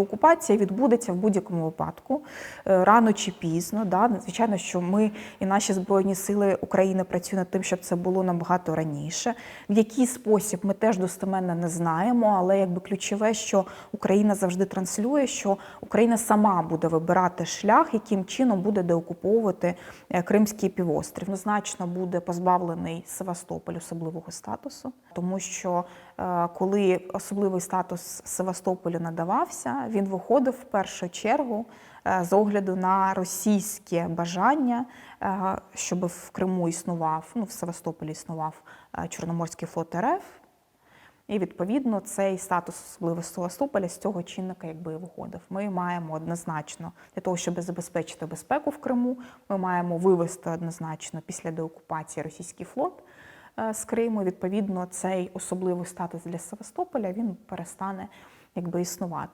деокупація відбудеться в будь-якому випадку, е, рано чи пізно. Да? Звичайно, що ми і наші Збройні сили України працюють над тим, щоб це було набагато раніше. В який спосіб ми теж достеменно не знаємо, але якби ключове, що Україна завжди транслює, що Україна сама буде вибирати шлях, яким чином буде деокуповувати е, Кримський півострів. Однозначно буде позбавлений Севастополь особливого статусу, тому що е, коли особливий статус Севастополю надавався, він виходив в першу чергу е, з огляду на російське бажання, е, щоб в Криму існував, ну в Севастополі існував е, Чорноморський флот РФ. І відповідно цей статус особливо Севастополя з цього чинника якби і виходив. Ми маємо однозначно для того, щоб забезпечити безпеку в Криму. Ми маємо вивести однозначно після деокупації російський флот з Криму. Відповідно, цей особливий статус для Севастополя він перестане якби існувати.